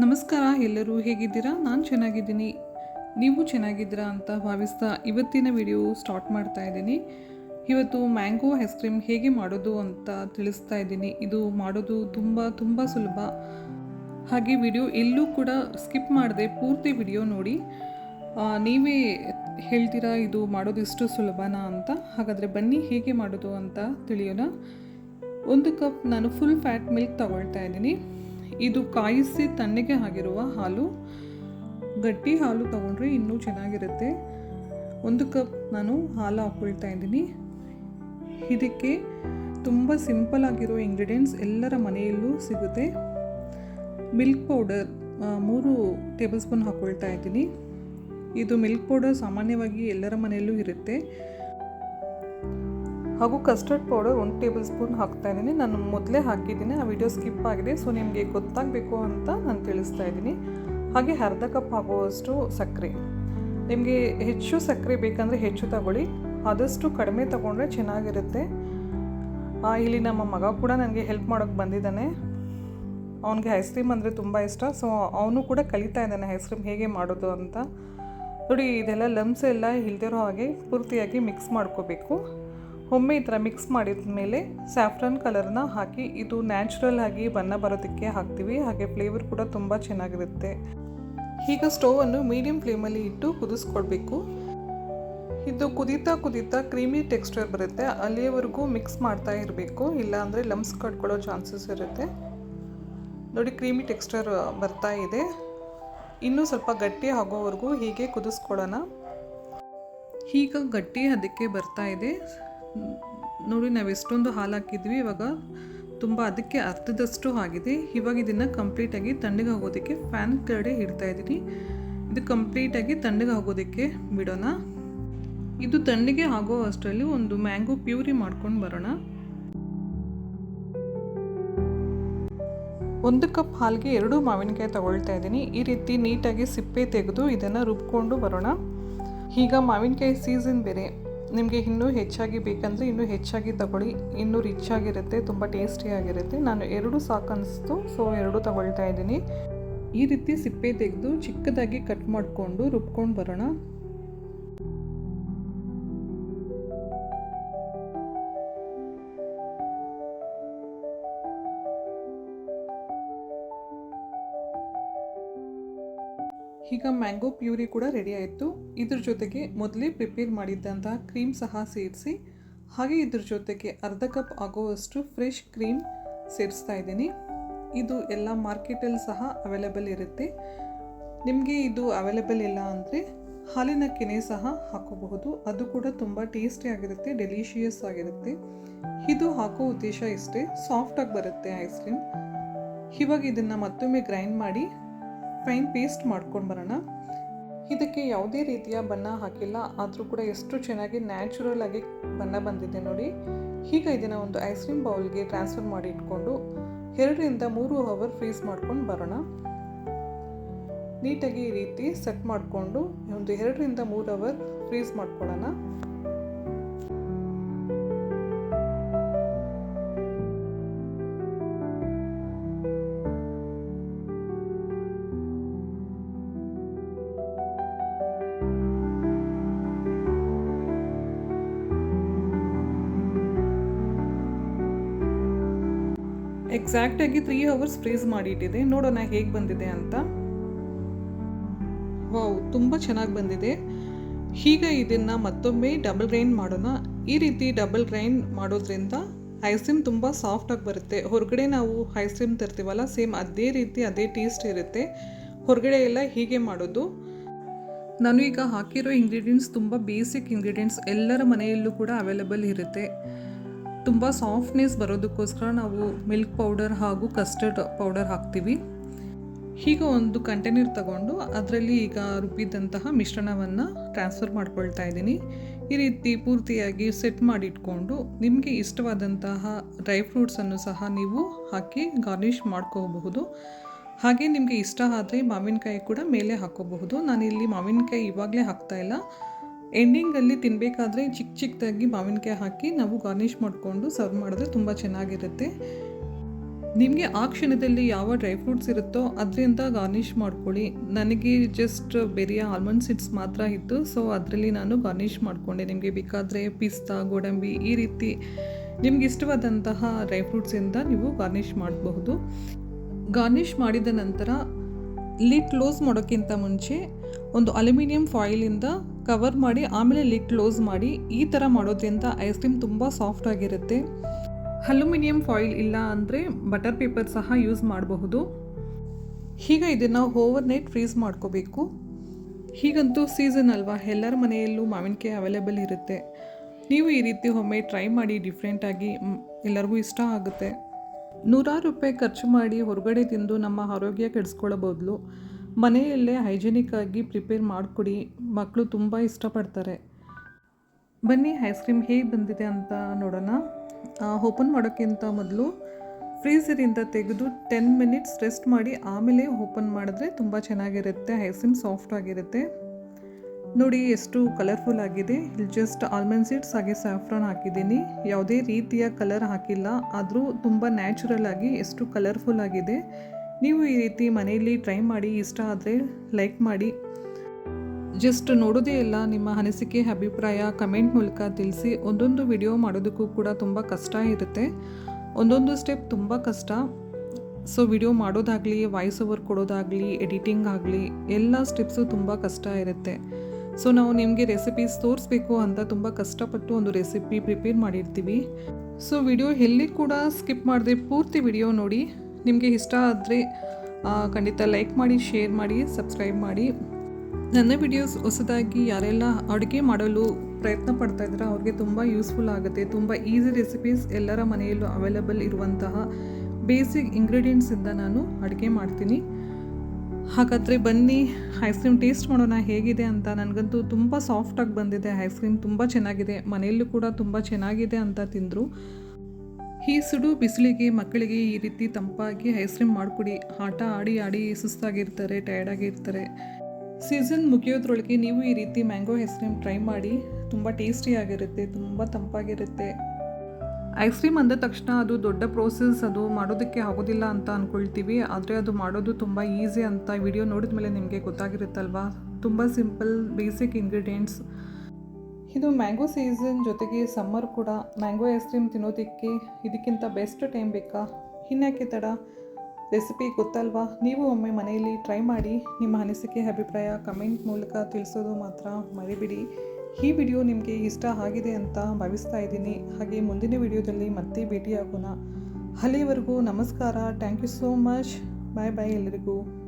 ನಮಸ್ಕಾರ, ಎಲ್ಲರೂ ಹೇಗಿದ್ದೀರಾ? ನಾನು ಚೆನ್ನಾಗಿದ್ದೀನಿ. ನೀವು ಚೆನ್ನಾಗಿದ್ದೀರಾ ಅಂತ ಭಾವಿಸ್ತಾ ಇವತ್ತಿನ ವಿಡಿಯೋ ಸ್ಟಾರ್ಟ್ ಮಾಡ್ತಾ ಇದ್ದೀನಿ. ಇವತ್ತು ಮ್ಯಾಂಗೋ ಐಸ್ ಕ್ರೀಮ್ ಹೇಗೆ ಮಾಡೋದು ಅಂತ ತಿಳಿಸ್ತಾ ಇದ್ದೀನಿ. ಇದು ಮಾಡೋದು ತುಂಬ ತುಂಬ ಸುಲಭ. ಹಾಗೆ ವಿಡಿಯೋ ಎಲ್ಲೂ ಕೂಡ ಸ್ಕಿಪ್ ಮಾಡದೆ ಪೂರ್ತಿ ವಿಡಿಯೋ ನೋಡಿ. ನೀವೇ ಹೇಳ್ತೀರಾ, ಇದು ಮಾಡೋದು ಇಷ್ಟು ಸುಲಭನಾ ಅಂತ? ಹಾಗಾದರೆ ಬನ್ನಿ, ಹೇಗೆ ಮಾಡೋದು ಅಂತ ತಿಳಿಯೋಣ. ಒಂದು ಕಪ್ ನಾನು ಫುಲ್ ಫ್ಯಾಟ್ ಮಿಲ್ಕ್ ತಗೊಳ್ತಾ ಇದ್ದೀನಿ. ಇದು ಕಾಯಿಸಿ ತಣ್ಣಗೆ ಆಗಿರುವ ಹಾಲು. ಗಟ್ಟಿ ಹಾಲು ತಗೊಂಡ್ರೆ ಇನ್ನೂ ಚೆನ್ನಾಗಿರುತ್ತೆ. ಒಂದು ಕಪ್ ನಾನು ಹಾಲು ಹಾಕ್ಕೊಳ್ತಾ ಇದ್ದೀನಿ. ಇದಕ್ಕೆ ತುಂಬ ಸಿಂಪಲ್ ಆಗಿರೋ ಇಂಗ್ರೀಡಿಯೆಂಟ್ಸ್ ಎಲ್ಲರ ಮನೆಯಲ್ಲೂ ಸಿಗುತ್ತೆ. ಮಿಲ್ಕ್ ಪೌಡರ್ ಮೂರು ಟೇಬಲ್ ಸ್ಪೂನ್ ಹಾಕ್ಕೊಳ್ತಾ ಇದ್ದೀನಿ. ಇದು ಮಿಲ್ಕ್ ಪೌಡರ್ ಸಾಮಾನ್ಯವಾಗಿ ಎಲ್ಲರ ಮನೆಯಲ್ಲೂ ಇರುತ್ತೆ. ಹಾಗೂ ಕಸ್ಟರ್ಡ್ ಪೌಡರ್ ಒಂದು ಟೇಬಲ್ ಸ್ಪೂನ್ ಹಾಕ್ತಾ ಇದ್ದೀನಿ. ನಾನು ಮೊದಲೇ ಹಾಕಿದ್ದೀನಿ. ಆ ವಿಡಿಯೋ ಸ್ಕಿಪ್ ಆಗಿದೆ. ಸೊ ನಿಮಗೆ ಗೊತ್ತಾಗಬೇಕು ಅಂತ ನಾನು ತಿಳಿಸ್ತಾ ಇದ್ದೀನಿ. ಹಾಗೆ ಅರ್ಧ ಕಪ್ ಆಗುವಷ್ಟು ಸಕ್ಕರೆ. ನಿಮಗೆ ಹೆಚ್ಚು ಸಕ್ಕರೆ ಬೇಕಂದರೆ ಹೆಚ್ಚು ತಗೊಳ್ಳಿ. ಆದಷ್ಟು ಕಡಿಮೆ ತಗೊಂಡ್ರೆ ಚೆನ್ನಾಗಿರುತ್ತೆ. ಇಲ್ಲಿ ನಮ್ಮ ಮಗ ಕೂಡ ನನಗೆ ಹೆಲ್ಪ್ ಮಾಡೋಕ್ಕೆ ಬಂದಿದ್ದಾನೆ. ಅವನಿಗೆ ಐಸ್ ಕ್ರೀಮ್ ಅಂದರೆ ತುಂಬ ಇಷ್ಟ. ಸೊ ಅವನು ಕೂಡ ಕಲಿತಾ ಇದ್ದಾನೆ ಐಸ್ ಕ್ರೀಮ್ ಹೇಗೆ ಮಾಡೋದು ಅಂತ. ನೋಡಿ, ಇದೆಲ್ಲ ಲಮ್ಸ್ ಎಲ್ಲ ಇಲ್ದಿರೋ ಹಾಗೆ ಪೂರ್ತಿಯಾಗಿ ಮಿಕ್ಸ್ ಮಾಡ್ಕೋಬೇಕು. ಒಮ್ಮೆ ಈ ಥರ ಮಿಕ್ಸ್ ಮಾಡಿದ ಮೇಲೆ ಸ್ಯಾಫ್ರನ್ ಕಲರ್ನ ಹಾಕಿ ಇದು ನ್ಯಾಚುರಲ್ ಆಗಿ ಬಣ್ಣ ಬರೋದಕ್ಕೆ ಹಾಕ್ತೀವಿ. ಹಾಗೆ ಫ್ಲೇವರ್ ಕೂಡ ತುಂಬ ಚೆನ್ನಾಗಿರುತ್ತೆ. ಈಗ ಸ್ಟೋವನ್ನು ಮೀಡಿಯಂ ಫ್ಲೇಮಲ್ಲಿ ಇಟ್ಟು ಕುದಿಸ್ಕೊಳ್ಬೇಕು ಇದು ಕುದೀತಾ ಕುದೀತಾ ಕ್ರೀಮಿ ಟೆಕ್ಸ್ಚರ್ ಬರುತ್ತೆ. ಅಲ್ಲಿಯವರೆಗೂ ಮಿಕ್ಸ್ ಮಾಡ್ತಾ ಇರಬೇಕು. ಇಲ್ಲಾಂದರೆ ಲಮ್ಸ್ ಕಟ್ಕೊಳ್ಳೋ ಚಾನ್ಸಸ್ ಇರುತ್ತೆ. ನೋಡಿ ಕ್ರೀಮಿ ಟೆಕ್ಸ್ಚರ್ ಬರ್ತಾ ಇದೆ. ಇನ್ನೂ ಸ್ವಲ್ಪ ಗಟ್ಟಿ ಆಗೋವರೆಗೂ ಹೀಗೆ ಕುದಿಸ್ಕೊಳ್ಳೋಣ. ಈಗ ಗಟ್ಟಿ ಅದಕ್ಕೆ ಬರ್ತಾ ಇದೆ. ನೋಡಿ ನಾವು ಎಷ್ಟೊಂದು ಹಾಲು ಹಾಕಿದ್ವಿ, ಇವಾಗ ತುಂಬ ಅದಕ್ಕೆ ಅರ್ಧದಷ್ಟು ಆಗಿದೆ. ಇವಾಗ ಇದನ್ನು ಕಂಪ್ಲೀಟಾಗಿ ತಣ್ಣಗೆ ಆಗೋದಕ್ಕೆ ಫ್ಯಾನ್ ಕಡೆ ಇಡ್ತಾ ಇದ್ದೀನಿ. ಇದು ಕಂಪ್ಲೀಟಾಗಿ ತಣ್ಣಗೆ ಆಗೋದಕ್ಕೆ ಬಿಡೋಣ. ಇದು ತಣ್ಣಗೆ ಆಗೋ ಅಷ್ಟರಲ್ಲಿ ಒಂದು ಮ್ಯಾಂಗೋ ಪ್ಯೂರಿ ಮಾಡ್ಕೊಂಡು ಬರೋಣ. ಒಂದು ಕಪ್ ಹಾಲಿಗೆ ಎರಡು ಮಾವಿನಕಾಯಿ ತಗೊಳ್ತಾ ಇದ್ದೀನಿ. ಈ ರೀತಿ ನೀಟಾಗಿ ಸಿಪ್ಪೆ ತೆಗೆದು ಇದನ್ನು ರುಬ್ಕೊಂಡು ಬರೋಣ. ಈಗ ಮಾವಿನಕಾಯಿ ಸೀಸನ್ ಬೇರೆ. ನಿಮಗೆ ಇನ್ನೂ ಹೆಚ್ಚಾಗಿ ಬೇಕಂದರೆ ಇನ್ನೂ ಹೆಚ್ಚಾಗಿ ತಗೊಳ್ಳಿ. ಇನ್ನೂ ರಿಚ್ ಆಗಿರುತ್ತೆ, ತುಂಬ ಟೇಸ್ಟಿಯಾಗಿರುತ್ತೆ ನಾನು ಎರಡು ಸಾಕನ್ನಿಸ್ತು ಸೊ ಎರಡು ತಗೊಳ್ತಾ ಇದ್ದೀನಿ. ಈ ರೀತಿ ಸಿಪ್ಪೆ ತೆಗೆದು ಚಿಕ್ಕದಾಗಿ ಕಟ್ ಮಾಡಿಕೊಂಡು ರುಬ್ಕೊಂಡು ಬರೋಣ. ಈಗ ಮ್ಯಾಂಗೋ ಪ್ಯೂರಿ ಕೂಡ ರೆಡಿ ಆಯಿತು. ಇದ್ರ ಜೊತೆಗೆ ಮೊದಲೇ ಪ್ರಿಪೇರ್ ಮಾಡಿದ್ದಂತಹ ಕ್ರೀಮ್ ಸಹ ಸೇರಿಸಿ, ಹಾಗೆ ಇದ್ರ ಜೊತೆಗೆ ಅರ್ಧ ಕಪ್ ಆಗೋವಷ್ಟು ಫ್ರೆಶ್ ಕ್ರೀಮ್ ಸೇರಿಸ್ತಾ ಇದ್ದೀನಿ. ಇದು ಎಲ್ಲ ಮಾರ್ಕೆಟಲ್ಲಿ ಸಹ ಅವೈಲೇಬಲ್ ಇರುತ್ತೆ. ನಿಮಗೆ ಇದು ಅವೈಲೇಬಲ್ ಇಲ್ಲ ಅಂದರೆ ಹಾಲಿನ ಕೆನೆ ಸಹ ಹಾಕೋಬಹುದು. ಅದು ಕೂಡ ತುಂಬ ಟೇಸ್ಟಿ ಆಗಿರುತ್ತೆ ಡೆಲಿಷಿಯಸ್ ಆಗಿರುತ್ತೆ. ಇದು ಹಾಕೋ ಉದ್ದೇಶ ಇಷ್ಟೇ ಸಾಫ್ಟಾಗಿ ಬರುತ್ತೆ ಐಸ್ ಕ್ರೀಮ್ ಇವಾಗ ಇದನ್ನು ಮತ್ತೊಮ್ಮೆ ಗ್ರೈಂಡ್ ಮಾಡಿ ಫೈನ್ ಪೇಸ್ಟ್ ಮಾಡ್ಕೊಂಡು ಬರೋಣ. ಇದಕ್ಕೆ ಯಾವುದೇ ರೀತಿಯ ಬಣ್ಣ ಹಾಕಿಲ್ಲ. ಆದರೂ ಕೂಡ ಎಷ್ಟು ಚೆನ್ನಾಗಿ ನ್ಯಾಚುರಲ್ ಆಗಿ ಬಣ್ಣ ಬಂದಿದೆ ನೋಡಿ. ಈಗ ಇದನ್ನು ಒಂದು ಐಸ್ ಕ್ರೀಮ್ ಬೌಲ್ಗೆ ಟ್ರಾನ್ಸ್ಫರ್ ಮಾಡಿ ಇಟ್ಕೊಂಡು ಎರಡರಿಂದ ಮೂರು ಅವರ್ ಫ್ರೀಸ್ ಮಾಡ್ಕೊಂಡು ಬರೋಣ. ನೀಟಾಗಿ ಈ ರೀತಿ ಸೆಟ್ ಮಾಡಿಕೊಂಡು ಒಂದು ಎರಡರಿಂದ ಮೂರು ಅವರ್ ಫ್ರೀಸ್ ಮಾಡ್ಕೊಳ್ಳೋಣ. ಎಕ್ಸಾಕ್ಟಾಗಿ ತ್ರೀ ಅವರ್ಸ್ ಫ್ರೀಸ್ ಮಾಡಿಟ್ಟಿದೆ. ನೋಡೋಣ ಹೇಗೆ ಬಂದಿದೆ ಅಂತ. ವಾವ್ ತುಂಬ ಚೆನ್ನಾಗಿ ಬಂದಿದೆ. ಈಗ ಇದನ್ನು ಮತ್ತೊಮ್ಮೆ ಡಬಲ್ ಗ್ರೈಂಡ್ ಮಾಡೋಣ. ಈ ರೀತಿ ಡಬಲ್ ಗ್ರೈಂಡ್ ಮಾಡೋದ್ರಿಂದ ಐಸ್ ಕ್ರೀಮ್ ತುಂಬ ಸಾಫ್ಟಾಗಿ ಬರುತ್ತೆ. ಹೊರಗಡೆ ನಾವು ಐಸ್ ಕ್ರೀಮ್ ತರ್ತೀವಲ್ಲ ಸೇಮ್ ಅದೇ ರೀತಿ ಅದೇ ಟೇಸ್ಟ್ ಇರುತ್ತೆ. ಹೊರಗಡೆ ಎಲ್ಲ ಹೀಗೆ ಮಾಡೋದು. ನಾನು ಈಗ ಹಾಕಿರೋ ಇಂಗ್ರೀಡಿಯೆಂಟ್ಸ್ ತುಂಬ ಬೇಸಿಕ್ ಇಂಗ್ರೀಡಿಯೆಂಟ್ಸ್ ಎಲ್ಲರ ಮನೆಯಲ್ಲೂ ಕೂಡ ಅವೈಲೇಬಲ್ ಇರುತ್ತೆ. ತುಂಬ ಸಾಫ್ಟ್ನೆಸ್ ಬರೋದಕ್ಕೋಸ್ಕರ ನಾವು ಮಿಲ್ಕ್ ಪೌಡರ್ ಹಾಗೂ ಕಸ್ಟರ್ಡ್ ಪೌಡರ್ ಹಾಕ್ತೀವಿ. ಹೀಗೆ ಒಂದು ಕಂಟೈನರ್ ತಗೊಂಡು ಅದರಲ್ಲಿ ಈಗ ರುಬ್ಬಿದಂತಹ ಮಿಶ್ರಣವನ್ನು ಟ್ರಾನ್ಸ್ಫರ್ ಮಾಡ್ಕೊಳ್ತಾ ಇದ್ದೀನಿ. ಈ ರೀತಿ ಪೂರ್ತಿಯಾಗಿ ಸೆಟ್ ಮಾಡಿ ಇಟ್ಕೊಂಡು ನಿಮಗೆ ಇಷ್ಟವಾದಂತಹ ಡ್ರೈ ಫ್ರೂಟ್ಸನ್ನು ಸಹ ನೀವು ಹಾಕಿ ಗಾರ್ನಿಷ್ ಮಾಡ್ಕೋಬಹುದು. ಹಾಗೆ ನಿಮಗೆ ಇಷ್ಟ ಆದರೆ ಮಾವಿನಕಾಯಿ ಕೂಡ ಮೇಲೆ ಹಾಕೋಬಹುದು. ನಾನಿಲ್ಲಿ ಮಾವಿನಕಾಯಿ ಇವಾಗಲೇ ಹಾಕ್ತಾ ಇಲ್ಲ. ಎಂಡಿಂಗಲ್ಲಿ ತಿನ್ನಬೇಕಾದ್ರೆ ಚಿಕ್ಕ ಚಿಕ್ಕದಾಗಿ ಮಾವಿನಕಾಯಿ ಹಾಕಿ ನಾವು ಗಾರ್ನಿಷ್ ಮಾಡಿಕೊಂಡು ಸರ್ವ್ ಮಾಡಿದ್ರೆ ತುಂಬ ಚೆನ್ನಾಗಿರುತ್ತೆ. ನಿಮಗೆ ಆ ಕ್ಷಣದಲ್ಲಿ ಯಾವ ಡ್ರೈ ಫ್ರೂಟ್ಸ್ ಇರುತ್ತೋ ಅದರಿಂದ ಗಾರ್ನಿಷ್ ಮಾಡ್ಕೊಳ್ಳಿ. ನನಗೆ ಜಸ್ಟ್ ಬೇರೆ ಆಲ್ಮಂಡ್ ಸೀಡ್ಸ್ ಮಾತ್ರ ಇತ್ತು ಸೊ ಅದರಲ್ಲಿ ನಾನು ಗಾರ್ನಿಷ್ ಮಾಡಿಕೊಂಡೆ. ನಿಮಗೆ ಬೇಕಾದರೆ ಪಿಸ್ತಾ, ಗೋಡಂಬಿ ಈ ರೀತಿ ನಿಮ್ಗೆ ಇಷ್ಟವಾದಂತಹ ಡ್ರೈ ಫ್ರೂಟ್ಸಿಂದ ನೀವು ಗಾರ್ನಿಷ್ ಮಾಡಬಹುದು. ಗಾರ್ನಿಷ್ ಮಾಡಿದ ನಂತರ ಲಿಡ್ ಕ್ಲೋಸ್ ಮಾಡೋಕ್ಕಿಂತ ಮುಂಚೆ ಒಂದು ಅಲ್ಯೂಮಿನಿಯಂ ಫಾಯಿಲಿಂದ ಕವರ್ ಮಾಡಿ, ಆಮೇಲೆ ಲಿಡ್ ಕ್ಲೋಸ್ ಮಾಡಿ ಈ ಥರ ಮಾಡೋದ್ರಿಂದ ಐಸ್ ಕ್ರೀಮ್ ತುಂಬ ಸಾಫ್ಟ್ ಆಗಿರುತ್ತೆ. ಅಲ್ಯೂಮಿನಿಯಂ ಫಾಯಿಲ್ ಇಲ್ಲ ಅಂದರೆ ಬಟರ್ ಪೇಪರ್ ಸಹ ಯೂಸ್ ಮಾಡಬಹುದು. ಹೀಗೆ ಇದನ್ನು ಓವರ್ ನೈಟ್ ಫ್ರೀಸ್ ಮಾಡ್ಕೋಬೇಕು. ಹೀಗಂತೂ ಸೀಸನ್ ಅಲ್ವಾ? ಎಲ್ಲರ ಮನೆಯಲ್ಲೂ ಮಾವಿನಕಾಯಿ ಅವೈಲೇಬಲ್ ಇರುತ್ತೆ. ನೀವು ಈ ರೀತಿ ಒಮ್ಮೆ ಟ್ರೈ ಮಾಡಿ ಡಿಫ್ರೆಂಟಾಗಿ ಎಲ್ಲರಿಗೂ ಇಷ್ಟ ಆಗುತ್ತೆ. ನೂರಾರು ರೂಪಾಯಿ ಖರ್ಚು ಮಾಡಿ ಹೊರಗಡೆ ತಿಂದು ನಮ್ಮ ಆರೋಗ್ಯ ಕೆಡಿಸ್ಕೊಳ್ಳೋ ಮನೆಯಲ್ಲೇ ಹೈಜೆನಿಕ್ ಆಗಿ ಪ್ರಿಪೇರ್ ಮಾಡಿಕೊಡಿ. ಮಕ್ಕಳು ತುಂಬ ಇಷ್ಟಪಡ್ತಾರೆ. ಬನ್ನಿ ಐಸ್ ಕ್ರೀಮ್ ಹೇಗೆ ಬಂದಿದೆ ಅಂತ ನೋಡೋಣ. ಓಪನ್ ಮಾಡೋಕ್ಕಿಂತ ಮೊದಲು ಫ್ರೀಸರಿಂದ ತೆಗೆದು ಟೆನ್ ಮಿನಿಟ್ಸ್ ರೆಸ್ಟ್ ಮಾಡಿ ಆಮೇಲೆ ಓಪನ್ ಮಾಡಿದ್ರೆ ತುಂಬ ಚೆನ್ನಾಗಿರುತ್ತೆ. ಐಸ್ ಕ್ರೀಮ್ ಸಾಫ್ಟ್ ಆಗಿರುತ್ತೆ. ನೋಡಿ, ಎಷ್ಟು ಕಲರ್ಫುಲ್ ಆಗಿದೆ. ಇಲ್ಲಿ ಜಸ್ಟ್ ಆಲ್ಮಂಡ್ ಸೀಡ್ಸ್ ಹಾಗೆ ಸ್ಯಾಫ್ರಾನ್ ಹಾಕಿದ್ದೀನಿ. ಯಾವುದೇ ರೀತಿಯ ಕಲರ್ ಹಾಕಿಲ್ಲ. ಆದರೂ ತುಂಬ ನ್ಯಾಚುರಲ್ ಆಗಿ ಎಷ್ಟು ಕಲರ್ಫುಲ್ ಆಗಿದೆ. ನೀವು ಈ ರೀತಿ ಮನೆಯಲ್ಲಿ ಟ್ರೈ ಮಾಡಿ, ಇಷ್ಟ ಆದರೆ ಲೈಕ್ ಮಾಡಿ. ಜಸ್ಟ್ ನೋಡೋದೇ ಇಲ್ಲ, ನಿಮ್ಮ ಅನಿಸಿಕೆ, ಅಭಿಪ್ರಾಯ ಕಮೆಂಟ್ ಮೂಲಕ ತಿಳಿಸಿ. ಒಂದೊಂದು ವಿಡಿಯೋ ಮಾಡೋದಕ್ಕೂ ಕೂಡ ತುಂಬ ಕಷ್ಟ ಇರುತ್ತೆ. ಒಂದೊಂದು ಸ್ಟೆಪ್ ತುಂಬ ಕಷ್ಟ. ಸೊ ವಿಡಿಯೋ ಮಾಡೋದಾಗಲಿ ವಾಯ್ಸ್ ಓವರ್ ಕೊಡೋದಾಗಲಿ ಎಡಿಟಿಂಗ್ ಆಗಲಿ, ಎಲ್ಲ ಸ್ಟೆಪ್ಸು ತುಂಬ ಕಷ್ಟ ಇರುತ್ತೆ. ಸೊ ನಾವು ನಿಮಗೆ ರೆಸಿಪೀಸ್ ತೋರಿಸ್ಬೇಕು ಅಂತ ತುಂಬ ಕಷ್ಟಪಟ್ಟು ಒಂದು ರೆಸಿಪಿ ಪ್ರಿಪೇರ್ ಮಾಡಿರ್ತೀವಿ. ಸೊ ವಿಡಿಯೋ ಎಲ್ಲಿ ಕೂಡ ಸ್ಕಿಪ್ ಮಾಡದೆ ಪೂರ್ತಿ ವಿಡಿಯೋ ನೋಡಿ. ನಿಮಗೆ ಇಷ್ಟ ಆದರೆ ಖಂಡಿತ ಲೈಕ್ ಮಾಡಿ ಶೇರ್ ಮಾಡಿ ಸಬ್ಸ್ಕ್ರೈಬ್ ಮಾಡಿ. ನನ್ನ ವಿಡಿಯೋಸ್ ಹೊಸದಾಗಿ ಯಾರೆಲ್ಲ ಅಡುಗೆ ಮಾಡಲು ಪ್ರಯತ್ನ ಪಡ್ತಾ ಇದ್ದಾರೆ ಅವ್ರಿಗೆ ತುಂಬ ಯೂಸ್ಫುಲ್ ಆಗುತ್ತೆ. ತುಂಬ ಈಸಿ ರೆಸಿಪೀಸ್ ಎಲ್ಲರ ಮನೆಯಲ್ಲೂ ಅವೈಲಬಲ್ ಇರುವಂತಹ ಬೇಸಿಕ್ ಇಂಗ್ರೀಡಿಯೆಂಟ್ಸಿಂದ ನಾನು ಅಡುಗೆ ಮಾಡ್ತೀನಿ. ಹಾಗಾದರೆ ಬನ್ನಿ ಐಸ್ ಕ್ರೀಮ್ ಟೇಸ್ಟ್ ಮಾಡೋಣ ಹೇಗಿದೆ ಅಂತ. ನನಗಂತೂ ತುಂಬ ಸಾಫ್ಟಾಗಿ ಬಂದಿದೆ ಐಸ್ ಕ್ರೀಮ್ ತುಂಬ ಚೆನ್ನಾಗಿದೆ. ಮನೆಯಲ್ಲೂ ಕೂಡ ತುಂಬ ಚೆನ್ನಾಗಿದೆ ಅಂತ ತಿಂದರು. ಈ ಸುಡು ಬಿಸಿಲಿಗೆ ಮಕ್ಕಳಿಗೆ ಈ ರೀತಿ ತಂಪಾಗಿ ಐಸ್ ಕ್ರೀಮ್ ಮಾಡಿಕೊಡಿ. ಆಟ ಆಡಿ ಆಡಿ ಸುಸ್ತಾಗಿರ್ತಾರೆ ಟಯರ್ಡಾಗಿರ್ತಾರೆ ಸೀಸನ್ ಮುಗಿಯೋದ್ರೊಳಗೆ ನೀವು ಈ ರೀತಿ ಮ್ಯಾಂಗೋ ಐಸ್ ಕ್ರೀಮ್ ಟ್ರೈ ಮಾಡಿ, ತುಂಬ ಟೇಸ್ಟಿಯಾಗಿರುತ್ತೆ ತುಂಬ ತಂಪಾಗಿರುತ್ತೆ. ಐಸ್ ಕ್ರೀಮ್ ಅಂದ ತಕ್ಷಣ ಅದು ದೊಡ್ಡ ಪ್ರೋಸೆಸ್ ಅದು ಮಾಡೋದಕ್ಕೆ ಆಗೋದಿಲ್ಲ ಅಂತ ಅಂದ್ಕೊಳ್ತೀವಿ ಆದರೆ ಅದು ಮಾಡೋದು ತುಂಬ ಈಸಿ ಅಂತ ವಿಡಿಯೋ ನೋಡಿದ ಮೇಲೆ ನಿಮಗೆ ಗೊತ್ತಾಗಿರುತ್ತಲ್ವಾ? ತುಂಬ ಸಿಂಪಲ್ ಬೇಸಿಕ್ ಇಂಗ್ರೀಡಿಯೆಂಟ್ಸ್ ಇದು ಮ್ಯಾಂಗೋ ಸೀಸನ್ ಜೊತೆಗೆ ಸಮ್ಮರ್ ಕೂಡ. ಮ್ಯಾಂಗೋ ಐಸ್ ಕ್ರೀಮ್ ತಿನ್ನೋದಕ್ಕೆ ಇದಕ್ಕಿಂತ ಬೆಸ್ಟ್ ಟೈಮ್ ಬೇಕಾ? ಇನ್ಯಾಕೆ ತಡ? ರೆಸಿಪಿ ಗೊತ್ತಲ್ವಾ? ನೀವು ಒಮ್ಮೆ ಮನೆಯಲ್ಲಿ ಟ್ರೈ ಮಾಡಿ ನಿಮ್ಮ ಅನಿಸಿಕೆ, ಅಭಿಪ್ರಾಯ ಕಮೆಂಟ್ ಮೂಲಕ ತಿಳಿಸೋದು ಮಾತ್ರ ಮರಿಬಿಡಿ. ಈ ವಿಡಿಯೋ ನಿಮಗೆ ಇಷ್ಟ ಆಗಿದೆ ಅಂತ ಭಾವಿಸ್ತಾ ಇದ್ದೀನಿ. ಹಾಗೆ ಮುಂದಿನ ವಿಡಿಯೋದಲ್ಲಿ ಮತ್ತೆ ಭೇಟಿಯಾಗೋಣ. ಅಲ್ಲಿವರೆಗೂ ನಮಸ್ಕಾರ. Thank you so much bye bye ಎಲ್ಲರಿಗೂ.